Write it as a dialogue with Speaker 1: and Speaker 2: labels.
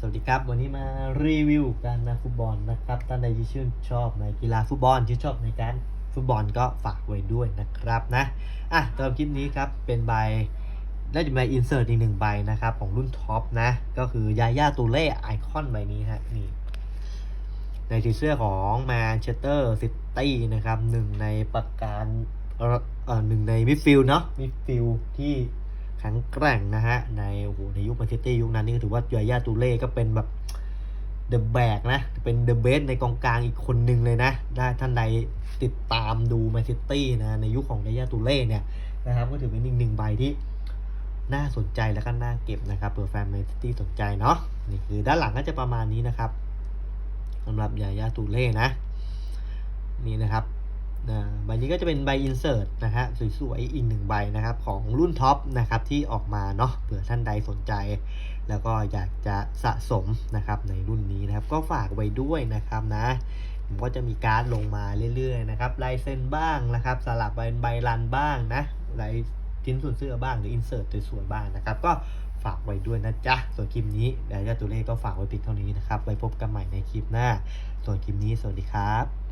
Speaker 1: สวัสดีครับ วันนี้มารีวิวการนักฟุตบอลนะครับท่านใดที่ชื่นชอบในกีฬาฟุตบอลที่นชอบในการฟุตบอลก็ฝากไว้ด้วยนะครับนะอะตามคลิปนี้ครับเป็นใบได้จะมาอินเสิร์ตอีกหนึ่งใบนะครับของรุ่นท็อปนะ ก็คือยาย่าตูเล่ไอคอนใบนี้ฮะนี่ในสีเสื้อของแมนเชสเตอร์ซิตี้นะครับหนึ่งในประการเอ่อหนึ่งในมิดฟิลด์เนาะมิดฟิลด์ที่ ข็งแกร่งนะฮะ ในโอ้โหในยุคแมนเชสเตอร์ยุคนั้นนี่ก็ถือว่ายายาตูเล่ก็เป็นแบบเดอะแบกนะ เป็นเดอะเบสในกองกลางอีกคนหนึ่งเลยนะ ได้ท่านใดติดตามดูแมนเชสเตอร์นะในยุคของยายาตูเล่เนี่ยนะครับก็ถือเป็นอีกหนึ่งใบที่น่าสนใจแล้วก็น่าเก็บนะครับเผื่อแฟนแมนเชสเตอร์สนใจเนาะนี่คือด้านหลังก็จะประมาณนี้นะครับสำหรับยายาตูเล่นะ นี่นะครับอ่า ใบนี้ก็จะเป็นใบอินเสิร์ตนะฮะสวยๆอีกหนึ่งใบนะครับของรุ่นท็อปนะครับที่ออกมาเนาะเผื่อท่านใดสนใจ แล้วก็อยากจะสะสมนะครับในรุ่นนี้นะครับ ก็ฝากไว้ด้วยนะครับนะผมก็จะมีการ์ดลงมาเรื่อยๆนะครับลายเซ็นบ้างนะครับ สลับเป็นใบรันบ้างนะลายชิ้นส่วนเสื้อบ้างหรืออินเสิร์ตสวยๆบ้างนะครับ ก็ฝากไว้ด้วยนะจ๊ะ ส่วนคลิปนี้เดี๋ยวจะตัวเลขก็ฝากไว้เพียงเท่านี้นะครับ ไว้พบกันใหม่ในคลิปหน้า ส่วนคลิปนี้สวัสดีครับ